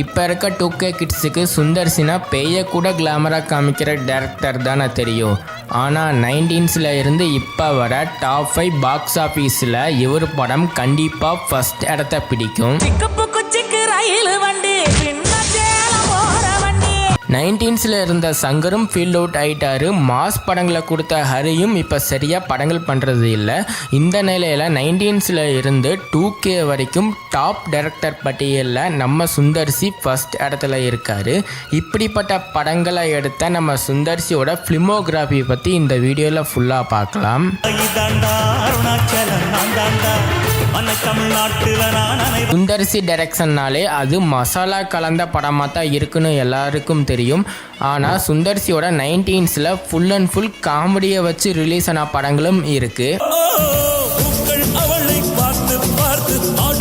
இப்போ இருக்க two K கிட்ஸுக்கு சுந்தர்சினா பெய கூட கிளாமராக காமிக்கிற டேரக்டர் தானே தெரியும். ஆனால் நைன்டீன்ஸில் இருந்து இப்போ வர டாப் ஃபைவ் பாக்ஸ் ஆஃபீஸில் இவர் படம் கண்டிப்பாக ஃபஸ்ட் இடத்த பிடிக்கும். நைன்டீன்ஸில் இருந்த சங்கரும் ஃபீல்ட் அவுட் ஆயிட்டாரு. மாஸ் படங்களை கொடுத்த ஹரியும் இப்போ சரியாக படங்கள் பண்ணுறது இல்லை. இந்த நிலையில் நைன்டீன்ஸில் இருந்து டூ கே வரைக்கும் டாப் டைரக்டர் பட்டியலில் நம்ம சுந்தர்சி ஃபஸ்ட் இடத்துல இருக்கார். இப்படிப்பட்ட படங்களை எடுத்த நம்ம சுந்தர்சியோட ஃபிலிமோகிராஃபி பற்றி இந்த வீடியோவில் ஃபுல்லாக பார்க்கலாம். சுந்தர்சி டைரக்ஷன்னாலே அது மசாலா கலந்த படமாக தான் இருக்குன்னு எல்லாருக்கும் தெரியும். ஆனால் சுந்தர்சியோட நைன்டீன்ஸில் ஃபுல் அண்ட் ஃபுல் காமெடியை வச்சு ரிலீஸ் ஆன படங்களும் இருக்குது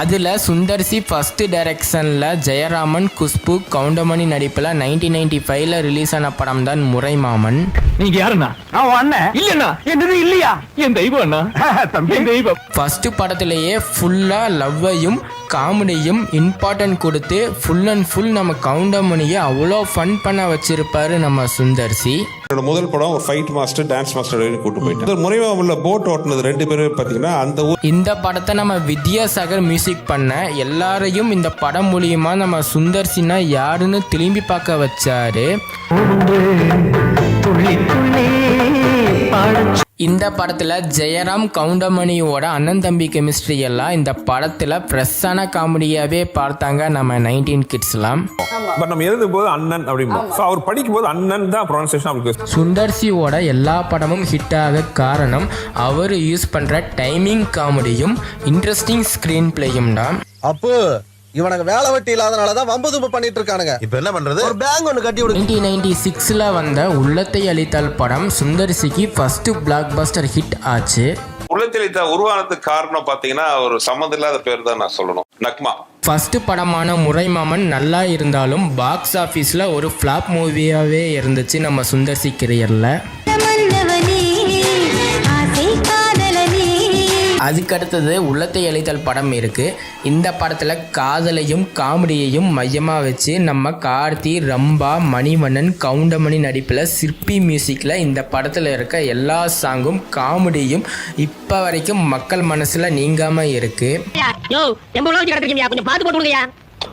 அதில் சுந்தர்சி ஃபஸ்ட்டு டைரக்ஷனில் ஜெயராமன் குஷ்பு கவுண்டமணி நடிப்பில் நைன்டீன் நைன்டி ஃபைவ்ல ரிலீஸ் ஆன படம் தான் முறைமாமன். நீங்க யாருண்ணா? நான் உன் அண்ணன். இல்லண்ணா. என்னது இல்லையா? என் தெய்வம் அண்ணா. தம்பி. தெய்வம். ஃபஸ்ட்டு படத்திலேயே ஃபுல்லாக லவ்வையும் காமெடியும் இம்பார்ட்டன்ட் கொடுத்து ஃபுல் அண்ட் ஃபுல் நம்ம கவுண்டமணியை அவ்வளோ ஃபன் பண்ண வச்சிருப்பாரு நம்ம சுந்தர்சி. என்னோட முதல் படம் ஒரு ஃபைட் மாஸ்டர் டான்ஸ் மாஸ்டர் வரைக்கும் கூட்டு போயிட்டேன் முறைவாவில் போட் ஓட்டுனது ரெண்டு பேரும் பார்த்தீங்கன்னா அந்த இந்த படத்தை நம்ம வித்யாசாகர் மியூசிக் பண்ண எல்லாரையும் இந்த படம் மூலியமா நம்ம சுந்தர்சினா யாருன்னு திரும்பி பார்க்க வச்சாரு. இந்த படத்துல ஜெயராம் கவுண்டமணியோட அண்ணன் தம்பி கெமிஸ்ட்ரி எல்லாம் இந்த படத்துல ஃப்ரெஷ்ஷான காமெடியாவே பார்த்தாங்க நம்ம நைன்டீன் கிட்ஸ்லாம் பட் நம்ம எழுதும் போது அண்ணன் அப்படிம்போம். ஸோ அவர் படிக்கும் போது அண்ணன் தான் ப்ரொனன்சியேஷன் அவருக்கு சுந்தர்சியோட எல்லா படமும் ஹிட் ஆக காரணம் அவர் யூஸ் பண்ற டைமிங் காமெடியும் இன்ட்ரெஸ்டிங் ஸ்க்ரீன் பிளேயும் தான். அப்பு இவனுக்கு வேலை வெட்டி இல்லாதனாலதான் வம்பு தும்பு பண்ணிட்டு இருக்கானுங்க. இப்ப என்ன பண்றது? ஒரு பேங்க் ஒண்ணு கட்டி விடு. நைன்டீன் நைன்டி சிக்ஸில் வந்த உள்ளத்தை அளித்தால் படம் சுந்தர்சிக்கு ஃபர்ஸ்ட் பிளாக் பஸ்டர் ஹிட் ஆச்சு. உள்ளத்தெளித்த உருவானதுக்கு காரணம் பார்த்தீங்கன்னா ஒரு சம்மந்தம் இல்லாத பேர் தான் நான் சொல்லணும். நக்மா. ஃபர்ஸ்ட் படமான முறைமாமன் நல்லா இருந்தாலும் பாக்ஸ் ஆஃபீஸில் ஒரு ஃப்ளாப் மூவியாகவே இருந்துச்சு நம்ம சுந்தர்சி கெரியரில் அதுக்கடுத்தது உள்ளத்தை அளித்தல் படம் இருக்குது இந்த படத்தில் காதலையும் காமெடியையும் மையமாக வச்சு நம்ம கார்த்தி ரம்பா மணிவண்ணன் கவுண்டமணி நடிப்பில் சிற்பி மியூசிக்கில் இந்த படத்தில் இருக்க எல்லா சாங்கும் காமெடியும் இப்போ வரைக்கும் மக்கள் மனசில் நீங்காமல் இருக்குது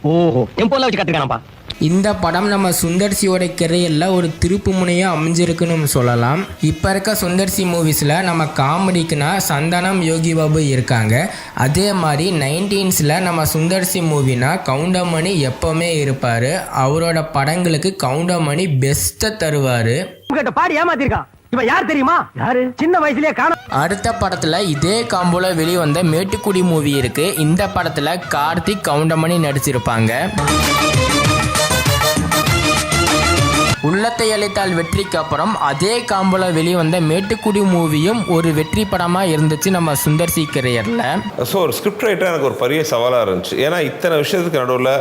ஓஹோ டெம்போல வச்சு கத்துக்கானப்பா இந்த படம் நம்ம சுந்தர்சியோட கெரியரில் ஒரு திருப்பு முனையாக அமைஞ்சிருக்குன்னு சொல்லலாம். இப்போ இருக்க சுந்தர்சி மூவிஸில் நம்ம காமெடிக்குனா சந்தானம் யோகி பாபு இருக்காங்க. அதே மாதிரி நைன்டீன்ஸில் நம்ம சுந்தர்சி மூவினா கவுண்டமணி எப்போவுமே இருப்பார். அவரோட படங்களுக்கு கவுண்டமணி பெஸ்ட்டை தருவார். பாடி ஏமாத்திருக்கான். இவன் யார் தெரியுமா? யாரு? சின்ன வயசுலயே காண அடுத்த படத்தில் இதே காம்போல வெளிவந்த மேட்டுக்குடி மூவி இருக்குது இந்த படத்தில் கார்த்திக் கவுண்டமணி நடிச்சிருப்பாங்க. உள்ளத்தை அளித்தால் வெற்றிக்கு அப்புறம் அதே காம்போல வெளிவந்த மேட்டுக்குடி மூவியும் ஒரு வெற்றி படமாக இருந்துச்சு நம்ம சுந்தர்சி கரியரில். ஸோ ஒரு ஸ்கிரிப்ட் ரைட்டர் எனக்கு ஒரு பெரிய சவாலாக இருந்துச்சு. ஏன்னா இத்தனை விஷயத்துக்கு நடுவில்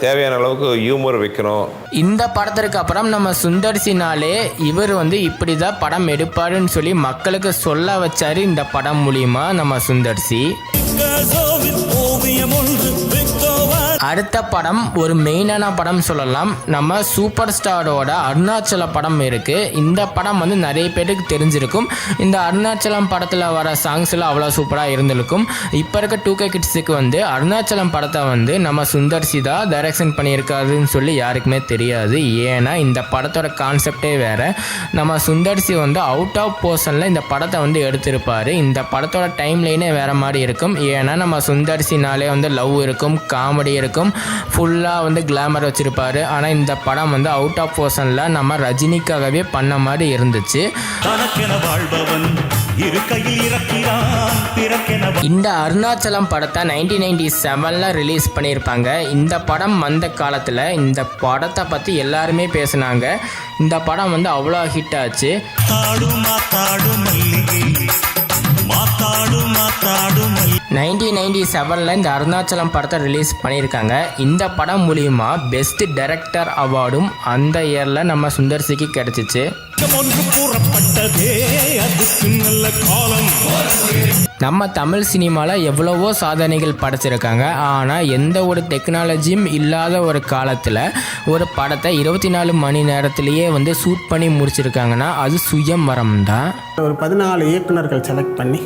தேவையான அளவுக்கு ஹியூமர் வைக்கணும். இந்த படத்திற்கு அப்புறம் நம்ம சுந்தர்சினாலே இவர் வந்து இப்படி தான் படம் எடுப்பாருன்னு சொல்லி மக்களுக்கு சொல்ல வச்சாரு இந்த படம் மூலியமா நம்ம சுந்தர்சி. பிக்காசோவின் ஓவியம் ஒன்று விக்கோவா அடுத்த படம் ஒரு மெயினான படம் சொல்லலாம். நம்ம சூப்பர் ஸ்டாரோட அருணாச்சல படம் இருக்கு. இந்த படம் வந்து நிறைய பேருக்கு தெரிஞ்சிருக்கும். இந்த அருணாச்சலம் படத்தில் வர சாங்ஸ் எல்லாம் அவ்வளோ சூப்பராக இருந்திருக்கும். இப்போ இருக்க டூ கே கிட்ஸுக்கு வந்து அருணாச்சலம் படத்தை வந்து நம்ம சுந்தர் தான் டைரக்ஷன் பண்ணியிருக்காருன்னு சொல்லி யாருக்குமே தெரியாது. ஏன்னா இந்த படத்தோட கான்செப்டே வேற. நம்ம சுந்தர்சி வந்து அவுட் ஆஃப் போர்ஷனில் இந்த படத்தை வந்து எடுத்திருப்பாரு. இந்த படத்தோட டைம் லைனே வேற மாதிரி இருக்கும். ஏன்னா நம்ம சுந்தர்சினாலே வந்து லவ் இருக்கும் காமெடி இருக்கும் ஃபுல்லாக வந்து கிளாமர் வச்சிருப்பாரு. ஆனால் இந்த படம் வந்து அவுட் ஆஃப் போர்ஷனில் நம்ம ரஜினிக்காகவே பண்ண மாதிரி இருந்துச்சு. இந்த அருணாச்சலம் படத்தை நைன்டீன் நைன்டி செவனில் ரிலீஸ் பண்ணியிருப்பாங்க. இந்த படம் வந்த காலத்தில் இந்த படத்தை பற்றி எல்லாருமே பேசுனாங்க. இந்த படம் வந்து அவ்வளோ ஹிட் ஆச்சு. நைன்டீன் நைன்டி செவனில் இந்த அருணாச்சலம் படத்தை ரிலீஸ் பண்ணியிருக்காங்க. இந்த படம் மூலிமா பெஸ்ட் டைரக்டர் அவார்டும் அந்த இயரில் நம்ம சுந்தர்சிக்கு கிடச்சிச்சு. நம்ம தமிழ் சினிமாவில் எவ்வளவோ சாதனைகள் படைச்சிருக்காங்க. ஆனால் எந்த ஒரு டெக்னாலஜியும் இல்லாத ஒரு காலத்தில் ஒரு படத்தை இருபத்தி நாலு மணி நேரத்திலேயே வந்து ஷூட் பண்ணி முடிச்சிருக்காங்கன்னா அது சுயம் வரம் தான் ஒரு பதினாலு இயக்குநர்கள் செலக்ட் பண்ணி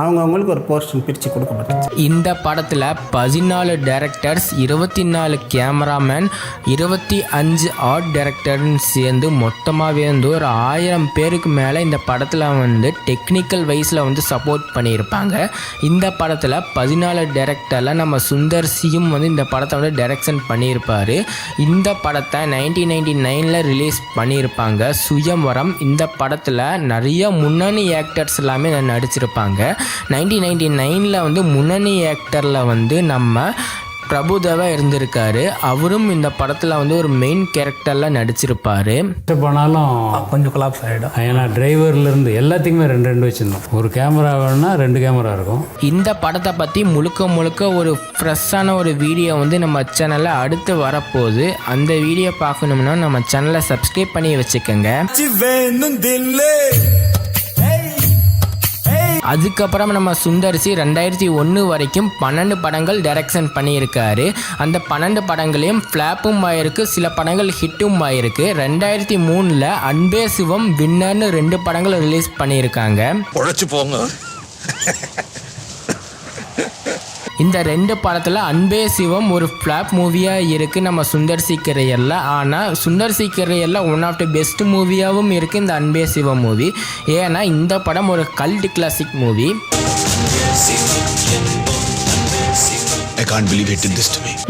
அவங்கவுங்களுக்கு ஒரு போர்ஷன் பிரித்து கொடுக்கப்பட்டுச்சு. இந்த படத்தில் பதினாலு டேரக்டர்ஸ் இருபத்தி நாலு கேமராமேன் இருபத்தி அஞ்சு ஆர்ட் டேரக்டர்னு சேர்ந்து மொத்தமாகவே வந்து ஒரு ஆயிரம் பேருக்கு மேலே இந்த படத்தில் வந்து டெக்னிக்கல் வைஸில் வந்து சப்போர்ட் பண்ணியிருப்பாங்க. இந்த படத்தில் பதினாலு டேரக்டரில் நம்ம சுந்தர் சியும் வந்து இந்த படத்தை வந்து டைரக்ஷன் பண்ணியிருப்பார். இந்த படத்தை நைன்டீன் நைன்டி நைனில் ரிலீஸ் பண்ணியிருப்பாங்க. சுயம்வரம் இந்த படத்தில் நிறைய முன்னணி ஆக்டர்ஸ் எல்லாமே நடிச்சிருப்பாங்க. நைன்டீன் நைன்டி நைனில் வந்து முன்னணி ஆக்டரில் வந்து நம்ம பிரபுதேவா இருந்திருக்காரு. அவரும் இந்த படத்தில் வந்து ஒரு மெயின் கேரக்டரில் நடிச்சிருப்பாரு. போனாலும் கொஞ்சம் கொலாப்ஸ் ஆகிடும் ஏன்னா டிரைவர்லேருந்து எல்லாத்துக்குமே ரெண்டு ரெண்டு வச்சுருந்தோம். ஒரு கேமரா வேணும்னா ரெண்டு கேமரா இருக்கும். இந்த படத்தை பற்றி முழுக்க முழுக்க ஒரு ஃப்ரெஷ்ஷான ஒரு வீடியோ வந்து நம்ம சேனலில் அடுத்து வரப்போகுது. அந்த வீடியோ பார்க்கணும்னா நம்ம சேனலை சப்ஸ்கிரைப் பண்ணி வச்சுக்கோங்க. அதுக்கப்புறம் நம்ம சுந்தர்சி ரெண்டாயிரத்தி ஒன்று வரைக்கும் பன்னெண்டு படங்கள் டைரக்ஷன் பண்ணியிருக்காரு. அந்த பன்னெண்டு படங்களையும் ஃப்ளாப்பும் ஆயிருக்கு சில படங்கள் ஹிட்டும் ஆயிருக்கு ரெண்டாயிரத்தி மூணில் அன்பே சிவம் வின்னர்னு ரெண்டு படங்கள் ரிலீஸ் பண்ணியிருக்காங்க. உழைச்சு போங்க. இந்த ரெண்டு படத்தில் அன்பே சிவம் ஒரு ஃப்ளாப் மூவியாக இருக்குது நம்ம சுந்தர் சி கரியரில் ஆனால் சுந்தர் சி கரியரில் ஒன் ஆஃப் த பெஸ்ட் மூவியாகவும் இருக்குது இந்த அன்பே சிவம் மூவி ஏன்னா இந்த படம் ஒரு கல்ட் கிளாசிக் மூவி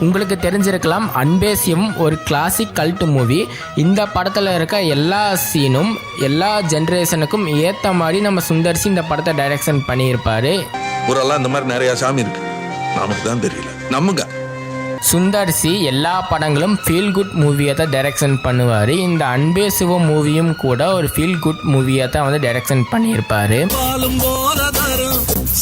உங்களுக்கு தெரிஞ்சிருக்கலாம் அன்பே சிவம் ஒரு கிளாசிக் கல்ட் மூவி இந்த படத்தில் இருக்க எல்லா சீனும் எல்லா ஜென்ரேஷனுக்கும் ஏற்ற மாதிரி நம்ம சுந்தர்சி இந்த படத்தை டைரக்ஷன் பண்ணியிருப்பாரு. ஊரெல்லாம் இந்த மாதிரி நிறைய சாமி இருக்கு. நமக்கு தான் தெரியல. நம்புங்க சுந்தர்சி எல்லா படங்களும் ஃபீல் குட் மூவியை தான் டைரக்ஷன் பண்ணுவார். இந்த அன்பே சிவம் மூவியும் கூட ஒரு ஃபீல் குட் மூவியை தான் வந்து டைரக்ஷன் பண்ணியிருப்பாரு.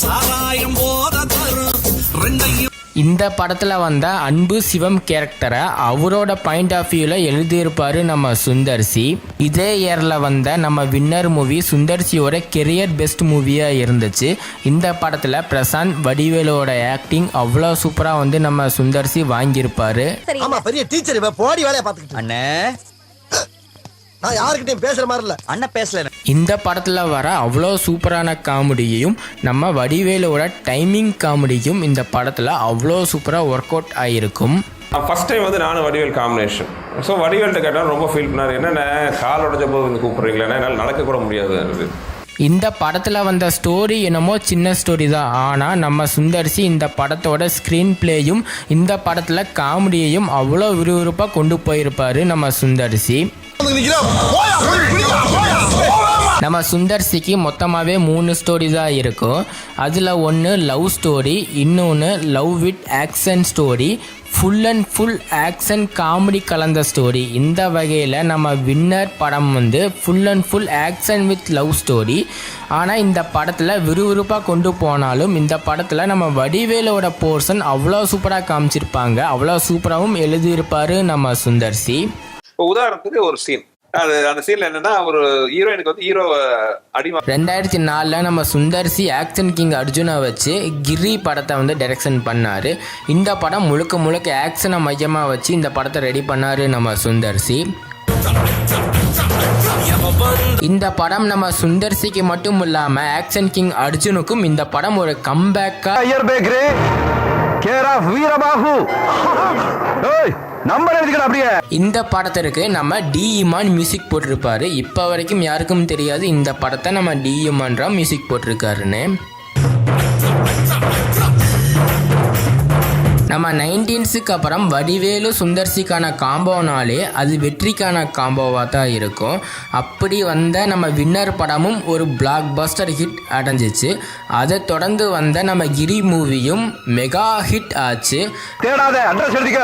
சாராயம் போத தரும் இந்த படத்தில் வந்த அன்பு சிவம் கேரக்டரை அவரோட பாயிண்ட் ஆஃப் வியூவில் எழுதியிருப்பார் நம்ம சுந்தர்சி. இதே இயரில் வந்த நம்ம வின்னர் மூவி சுந்தர்சியோட கெரியர் பெஸ்ட் மூவியாக இருந்துச்சு. இந்த படத்தில் பிரசாந்த் வடிவேலோட ஆக்டிங் அவ்வளோ சூப்பராக வந்து நம்ம சுந்தர்சி வாங்கியிருப்பாரு. ஆமா பெரிய டீச்சர் போடி வேலைய அண்ணே. நான் யாருக்கிட்டையும் பேசுற மாதிரி இல்ல. அண்ணன் பேசல இந்த படத்தில் வர அவ்வளோ சூப்பரான காமெடியையும் நம்ம வடிவேலோட டைமிங் காமெடியும் இந்த படத்தில் அவ்வளோ சூப்பராக ஒர்க் அவுட் ஆகிருக்கும் ஃபர்ஸ்ட் டைம் வந்து நானும் வடிவேல் காம்பினேஷன் ஸோ வடிவேல்கிட்ட கேட்டால் ரொம்ப ஃபீல் பண்ணார். என்னென்ன கால் உடஞ்ச போது வந்து கூப்பிட்றீங்களா என்னால் நடக்க கூட முடியாது இந்த படத்தில் வந்த ஸ்டோரி என்னமோ சின்ன ஸ்டோரி தான். ஆனால் நம்ம சுந்தர்சி இந்த படத்தோட ஸ்க்ரீன் பிளேயும் இந்த படத்தில் காமெடியையும் அவ்வளோ விறுவிறுப்பாக கொண்டு போயிருப்பார் நம்ம சுந்தர்சி. நம்ம சுந்தர்சிக்கு மொத்தமாகவே மூணு ஸ்டோரி தான் இருக்கும் அதில் ஒன்று லவ் ஸ்டோரி இன்னொன்று love with action story full and full action comedy கலந்த ஸ்டோரி இந்த வகையில் நம்ம வின்னர் படம் வந்து full and full action with love story ஆனால் இந்த படத்தில் விறுவிறுப்பாக கொண்டு போனாலும் இந்த படத்தில் நம்ம வடிவேலோட போர்ஷன் அவ்வளோ சூப்பராக காமிச்சிருப்பாங்க. அவ்வளோ சூப்பராகவும் எழுதியிருப்பார் நம்ம சுந்தர்சி இப்போ உதாரணத்துக்கு ஒரு சீன் அது அந்த சீன்ல என்னன்னா ஒரு ஹீரோயினுக்கு வந்து ஹீரோ அடிமை ரெண்டாயிரத்தி நாலில் நம்ம சுந்தர்சி ஆக்ஷன் கிங் அர்ஜுனை வச்சு கிரி படத்தை வந்து டைரக்ஷன் பண்ணார். இந்த படம் முழுக்க முழுக்க ஆக்ஷனை மையமாக வச்சு இந்த படத்தை ரெடி பண்ணார் நம்ம சுந்தர்சி. இந்த படம் நம்ம சுந்தர்சிக்கு மட்டும் இல்லாமல் ஆக்ஷன் கிங் அர்ஜுனுக்கும் இந்த படம் ஒரு கம்பேக்காக Iyer bakery care of Veerabahu இந்த படத்திற்கு நம்ம டி இமான் மியூசிக் போட்டிருப்பாரு. இப்போ வரைக்கும் யாருக்கும் தெரியாது இந்த படத்தை நம்ம டி இமான் மியூசிக் போட்டிருக்காருன்னு. நம்ம நைன்டீன்ஸுக்கு அப்புறம் வடிவேலு சுந்தர்சிக்கான காம்போனாலே அது வெற்றிக்கான காம்போவாக தான் இருக்கும். அப்படி வந்த நம்ம வின்னர் படமும் ஒரு பிளாக் பஸ்டர் ஹிட் அடைஞ்சிச்சு. அதை தொடர்ந்து வந்த நம்ம கிரி மூவியும் மெகா ஹிட் ஆச்சு. தேடாத அட்ரஸ் எழுதிக்க.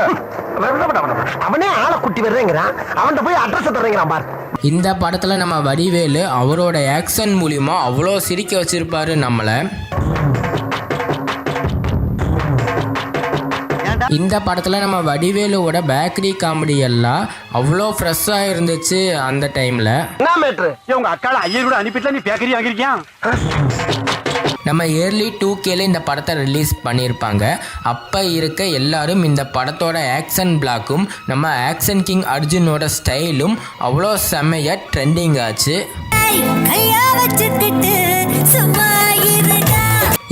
அவனே ஆளை குட்டி வர்றேங்கிறான். அவன்கிட்ட போய் அட்ரஸ் தர்றேங்கிறான் பார். இந்த படத்தில் நம்ம வடிவேலு அவரோட ஆக்ஷன் மூலிமா அவ்வளோ சிரிக்க வச்சிருப்பாரு நம்மளை. இந்த படத்தில் நம்ம வடிவேலுவோட பேக்கரி காமெடி எல்லாம் அவ்வளோ ஃப்ரெஷ்ஷாக இருந்துச்சு அந்த டைமில் என்ன மேட்ரு உங்க அக்கால ஐயர் கூட அனுப்பிட்டு நீ பேக்கரி வாங்கிருக்கியா நம்ம இயர்லி டூ கேல இந்த படத்தை ரிலீஸ் பண்ணியிருப்பாங்க. அப்போ இருக்க எல்லாரும் இந்த படத்தோட ஆக்ஷன் பிளாக்கும் நம்ம ஆக்ஷன் கிங் அர்ஜுனோட ஸ்டைலும் அவ்வளோ செம்மையாக ட்ரெண்டிங் ஆச்சு. கையா வச்சுக்கிட்டு சும்மா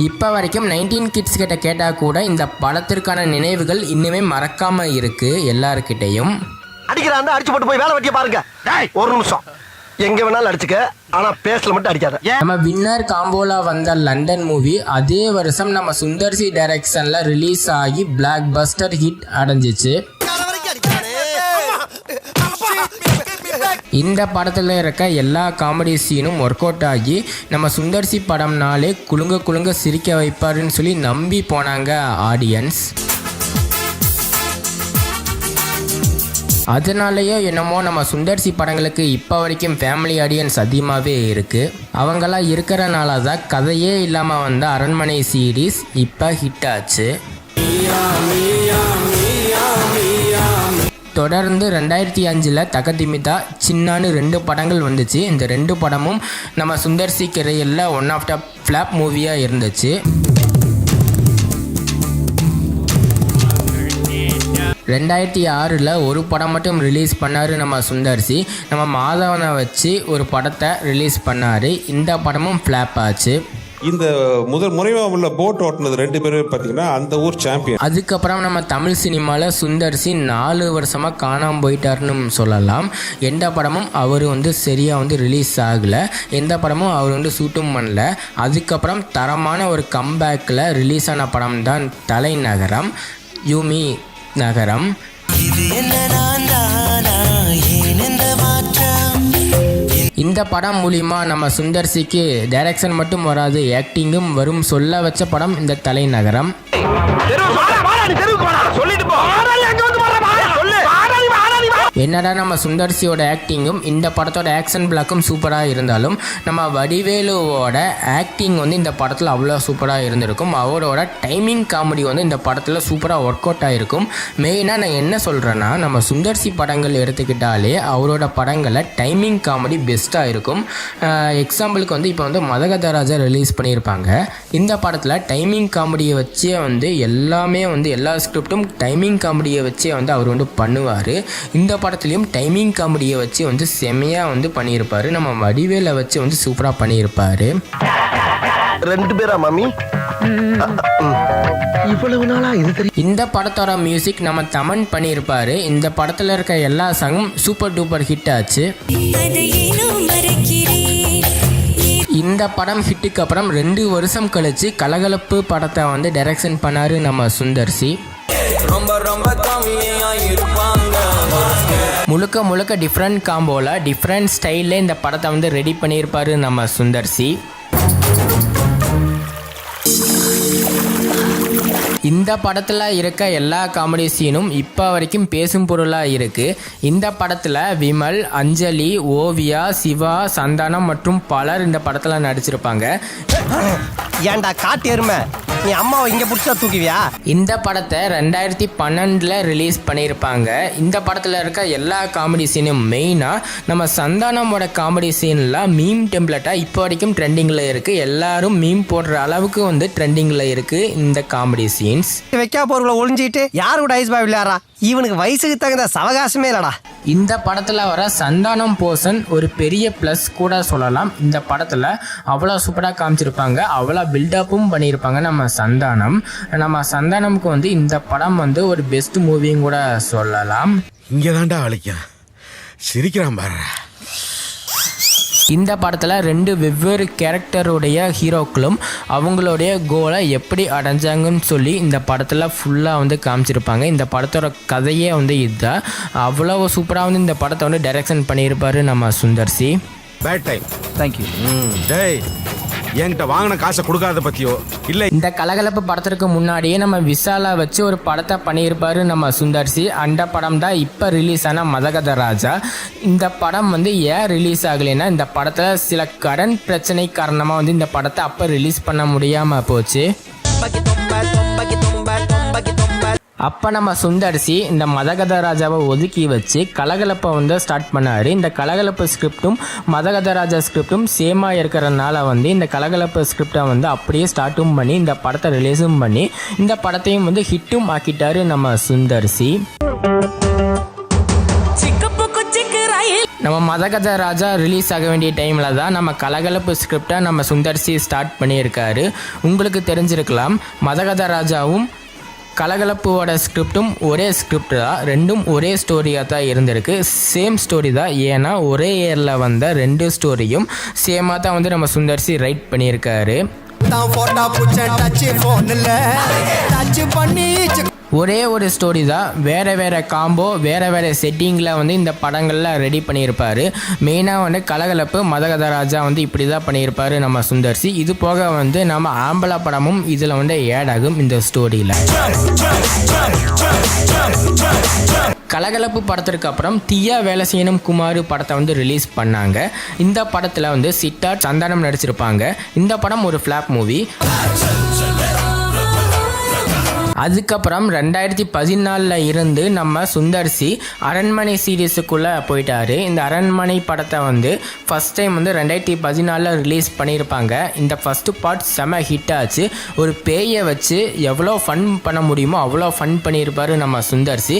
இப்போ வரைக்கும் நைன்டீன் கிட்ஸ் கிட்ட கேட்டால் கூட இந்த படத்திற்கான நினைவுகள் இன்னுமே மறக்காமல் இருக்குது எல்லாருக்கிட்டேயும் அடிக்கிறான் அடிச்சு போட்டு போய் வேலை வெட்டிய பாருங்க. ஒரு நிமிஷம். எங்க வேணாலும் அடிச்சுக்க ஆனா பேசல மட்டும் அடிக்காத. நம்ம வின்னர் காம்போலா வந்த லண்டன் மூவி அதே வருஷம் நம்ம சுந்தர்சி டைரக்ஷனில் ரிலீஸ் ஆகி பிளாக் பஸ்டர் ஹிட் அடைஞ்சிச்சு இந்த படத்தில் இருக்க எல்லா காமெடி சீனும் ஒர்க் அவுட் ஆகி நம்ம சுந்தர்சி படம்னாலே குலுங்க குலுங்க சிரிக்க வைப்பாருன்னு சொல்லி நம்பி போனாங்க ஆடியன்ஸ் அதனாலேயோ என்னமோ நம்ம சுந்தர்சி படங்களுக்கு இப்போ வரைக்கும் ஃபேமிலி ஆடியன்ஸ் அதிகமாகவே இருக்குது அவங்களாம் இருக்கிறனால தான் கதையே இல்லாமல் வந்த அரண்மனை சீரீஸ் இப்போ ஹிட் ஆச்சு. தொடர்ந்து ரெண்டாயிரத்தி அஞ்சில் தகதிமிதா சின்னான்னு ரெண்டு படங்கள் வந்துச்சு. இந்த ரெண்டு படமும் நம்ம சுந்தர்சி கிரையில் ஒன் ஆஃப் த ஃப்ளாப் மூவியாக இருந்துச்சு. ரெண்டாயிரத்தி ஆறில் ஒரு படம் மட்டும் ரிலீஸ் பண்ணார் நம்ம சுந்தர்சி நம்ம மாதவனை வச்சு ஒரு படத்தை ரிலீஸ் பண்ணார். இந்த படமும் ஃப்ளாப் ஆச்சு. இந்த முதல் முறைவா உள்ள போட் ஓட்டுனது ரெண்டு பேரும் பார்த்தீங்கன்னா அந்த ஊர் சாம்பியன் அதுக்கப்புறம் நம்ம தமிழ் சினிமாவில் சுந்தர்சி நாலு வருஷமாக காணாமல் போயிட்டாருன்னு சொல்லலாம். எந்த படமும் அவர் வந்து சரியாக வந்து ரிலீஸ் ஆகலை. எந்த படமும் அவர் வந்து ஷூட்டும் பண்ணல. அதுக்கப்புறம் தரமான ஒரு கம்பேக்கில் ரிலீஸ் ஆன படம் தான் தலைநகரம் யூமி நகரம். இந்த படம் மூலிமா நம்ம சுந்தர்சிக்கு டைரக்ஷன் மட்டும் வராது ஆக்டிங்கும் வரும் சொல்ல வச்ச படம் இந்த தலைநகரம். சொல்லிட்டு போ. என்னடா நம்ம சுந்தர்சியோட ஆக்டிங்கும் இந்த படத்தோட ஆக்ஷன் பிளாக்கும் சூப்பராக இருந்தாலும் நம்ம வடிவேலுவோட ஆக்டிங் வந்து இந்த படத்தில் அவ்வளோ சூப்பராக இருந்திருக்கும். அவரோட டைமிங் காமெடி வந்து இந்த படத்தில் சூப்பராக ஒர்க் அவுட் ஆகிருக்கும் மெயினாக நான் என்ன சொல்கிறேன்னா நம்ம சுந்தர்சி படங்கள் எடுத்துக்கிட்டாலே அவரோட படங்களை டைமிங் காமெடி பெஸ்ட்டாக இருக்கும். எக்ஸாம்பிளுக்கு வந்து இப்போ வந்து மதகதராஜா ரிலீஸ் பண்ணியிருப்பாங்க. இந்த படத்தில் டைமிங் காமெடியை வச்சே வந்து எல்லாமே வந்து எல்லா ஸ்கிரிப்டும் டைமிங் காமெடியை வச்சே வந்து அவர் வந்து பண்ணுவார். இந்த படம் படத்துலையும் டைமிங் காமெடியை வச்சு வந்து செம்மையாக வந்து பண்ணியிருப்பார். நம்ம வடிவேலை வச்சு வந்து சூப்பராக பண்ணியிருப்பார். ரெண்டு பேரா மாமி? இவ்வளவு நாளா இது தெரியும். இந்த படத்தோட மியூசிக் நம்ம தமன் பண்ணியிருப்பார். இந்த படத்தில் இருக்க எல்லா சாங்கும் சூப்பர் டூப்பர் ஹிட் ஆச்சு. இந்த படம் ஹிட்டுக்கு அப்புறம் ரெண்டு வருஷம் கழிச்சு கலகலப்பு படத்தை வந்து டைரக்ஷன் பண்ணாரு நம்ம சுந்தர்சி ரொம்ப ரொம்ப முழுக்க முழுக்க டிஃப்ரெண்ட் காம்போல டிஃப்ரெண்ட் ஸ்டைலில் இந்த படத்தை வந்து ரெடி பண்ணியிருப்பாரு நம்ம சுந்தர்சி இந்த படத்தில் இருக்க எல்லா காமெடி சீனும் இப்போ வரைக்கும் பேசும் பொருளாக இருக்குது இந்த படத்தில் விமல் அஞ்சலி ஓவியா சிவா சந்தானம் மற்றும் பலர் இந்த படத்தில் நடிச்சிருப்பாங்க. ஏன்டா காட்டு எருமை? நீ அம்மாவை இங்க புடிச்சா தூக்குவியா? இந்த படத்தை ரெண்டாயிரத்தி பன்னெண்டில் ரிலீஸ் பண்ணியிருப்பாங்க. இந்த படத்தில் இருக்க எல்லா காமெடி சீனும் மெயினாக நம்ம சந்தானமோட காமெடி சீன்லாம் மீம் டெம்ப்ளேட்டாக இப்போ வரைக்கும் ட்ரெண்டிங்கில் இருக்குது எல்லாரும் மீம் போடுற அளவுக்கு வந்து ட்ரெண்டிங்கில் இருக்குது இந்த காமெடி சீன்ஸ் வைக்கா போர்களை ஒளிஞ்சிட்டு யாரு கூட ஐஸ் பாய் விளையாடுறா? இவனுக்கு வயசுக்கு தகுந்த சவகாசமே இல்லடா. இந்த படத்தில் வர சந்தானம் போர்ஷன் ஒரு பெரிய ப்ளஸ் கூட சொல்லலாம். இந்த படத்தில் அவ்வளோ சூப்பராக காமிச்சிருப்பாங்க. அவ்வளோ பில்டப்பும் பண்ணியிருப்பாங்க நம்ம சந்தானம். நம்ம சந்தானமுக்கு வந்து இந்த படம் வந்து ஒரு பெஸ்ட் மூவியும் கூட சொல்லலாம். இங்கே தாண்டா அழைக்கும் சிரிக்கிறான் பாரு இந்த படத்தில் ரெண்டு வெவ்வேறு கேரக்டருடைய ஹீரோக்களும் அவங்களுடைய கோலை எப்படி அடைஞ்சாங்கன்னு சொல்லி இந்த படத்தில் ஃபுல்லாக வந்து காமிச்சிருப்பாங்க. இந்த படத்தோட கதையே வந்து இதுதான். அவ்வளோ சூப்பராக வந்து இந்த படத்தை வந்து டைரக்ஷன் பண்ணியிருப்பாரு நம்ம சுந்தர்சி பேட் டைம் தேங்க்யூ டேய். என்கிட்ட வாங்கின காசை கொடுக்காத பத்தியோ? இல்ல. இந்த கலகலப்பு படத்திற்கு முன்னாடியே நம்ம விஷாலா வச்சு ஒரு படத்தை பண்ணியிருப்பாரு நம்ம சுந்தர்சி. அந்த படம் தான் இப்போ ரிலீஸ் ஆன மதகத ராஜா. இந்த படம் வந்து ஏன் ரிலீஸ் ஆகலைன்னா இந்த படத்தில் சில கடன் பிரச்சனை காரணமாக வந்து இந்த படத்தை அப்போ ரிலீஸ் பண்ண முடியாமல் போச்சு. அப்போ நம்ம சுந்தர்சி இந்த மதகத ராஜாவை ஒதுக்கி வச்சு கலகலப்பை வந்து ஸ்டார்ட் பண்ணார். இந்த கலகலப்பு ஸ்கிரிப்டும் மதகத ராஜா ஸ்கிரிப்டும் சேமாக இருக்கிறனால வந்து இந்த கலகலப்பு ஸ்கிரிப்டை வந்து அப்படியே ஸ்டார்ட்டும் பண்ணி இந்த படத்தை ரிலீஸும் பண்ணி இந்த படத்தையும் வந்து ஹிட்டும் ஆக்கிட்டாரு நம்ம சுந்தர்சி. நம்ம மதகத ராஜா ரிலீஸ் ஆக வேண்டிய டைமில் தான் நம்ம கலகலப்பு ஸ்கிரிப்டை நம்ம சுந்தர்சி ஸ்டார்ட் பண்ணியிருக்காரு. உங்களுக்கு தெரிஞ்சிருக்கலாம் மதகத ராஜாவும் கலகலப்போட ஸ்கிரிப்டும் ஒரே ஸ்கிரிப்ட் தான் ரெண்டும் ஒரே ஸ்டோரியாக தான் இருந்திருக்கு. சேம் ஸ்டோரி தான் ஏன்னா ஒரே இயரில் வந்த ரெண்டு ஸ்டோரியும் சேமாக தான் வந்து நம்ம சுந்தர்சி ரைட் பண்ணியிருக்காரு. ஒரே ஒரு ஸ்டோரி தான். வேறு வேறு காம்போ வேறு வேறு செட்டிங்கில் வந்து இந்த படங்களில் ரெடி பண்ணியிருப்பார். மெயினாக வந்து கலகலப்பு மதகத ராஜா வந்து இப்படி தான் பண்ணியிருப்பார் நம்ம சுந்தர்சி. இது போக வந்து நம்ம ஆம்பளை படமும் இதில் வந்து ஏட் ஆகும் இந்த ஸ்டோரியில் கலகலப்பு படத்திற்கு அப்புறம் தியா வேலை செய்யணும் குமார் படத்தை வந்து ரிலீஸ் பண்ணாங்க. இந்த படத்தில் வந்து சித்தார்த் சந்தானம் நடிச்சிருப்பாங்க. இந்த படம் ஒரு ஃப்ளாப் மூவி அதுக்கப்புறம் ரெண்டாயிரத்தி பதினாலில் இருந்து நம்ம சுந்தர்சி அரண்மனை சீரீஸுக்குள்ளே போயிட்டார். இந்த அரண்மனை படத்தை வந்து ஃபஸ்ட் டைம் வந்து ரெண்டாயிரத்தி பதினாலில் ரிலீஸ் பண்ணியிருப்பாங்க. இந்த ஃபஸ்ட்டு பார்ட் செம ஹிட் ஆச்சு. ஒரு பேயை வச்சு எவ்வளோ ஃபன் பண்ண முடியுமோ அவ்வளோ ஃபன் பண்ணியிருப்பார் நம்ம சுந்தர்சி.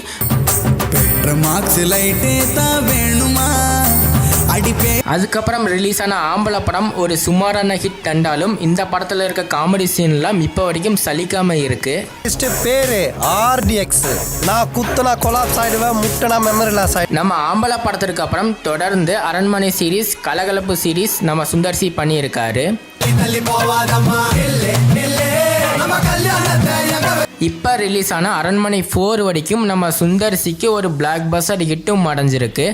மார்க்ஸ் லைட்டே தான் வேணுமா? அடிப்பே அதுக்கப்புறம் ரிலீஸ் ஆன ஆம்பளை படம் ஒரு சுமாரான ஹிட் கண்டாலும் இந்த படத்தில் இருக்க காமெடி சீன்லாம் இப்போ வரைக்கும் சலிக்காமல் இருக்குது பேரு ஆர்டிஎக்ஸ் நான் குத்துனா கொலாப்ஸ் ஆயிடுவேன் முட்டனா மெமரி லாஸ் நம்ம ஆம்பளை படத்திற்கு அப்புறம் தொடர்ந்து அரண்மனை சீரிஸ் கலகலப்பு சீரிஸ் நம்ம சுந்தர்சி பண்ணியிருக்காரு. இப்போ ரிலீஸ் ஆன அரண்மனை ஃபோர் வரைக்கும் நம்ம சுந்தர்சிக்கு ஒரு பிளாக் பஸ்டர் ஹிட்டும் அடைஞ்சிருக்கு.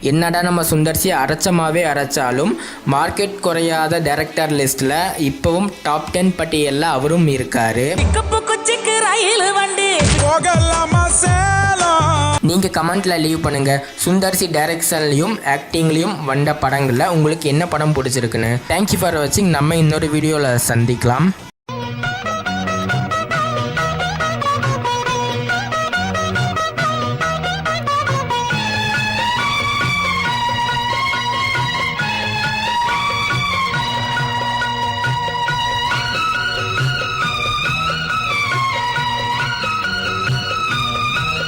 என்னடா நம்ம சுந்தர்சி அரைச்சமாவே அரைச்சாலும் மார்க்கெட் குறையாத டைரக்டர் லிஸ்ட்டில் இப்போவும் டாப் டென் பட்டியலில் அவரும் இருக்காரு. ரயில் வண்டி. நீங்கள் கமெண்ட்டில் லீவ் பண்ணுங்கள் சுந்தர்சி டைரக்ஷன்லையும் ஆக்டிங்லேயும் வந்த படங்களில் உங்களுக்கு என்ன படம் பிடிச்சிருக்குன்னு. தேங்க்யூ ஃபார் வாட்சிங் நம்ம இன்னொரு வீடியோவில் சந்திக்கலாம்.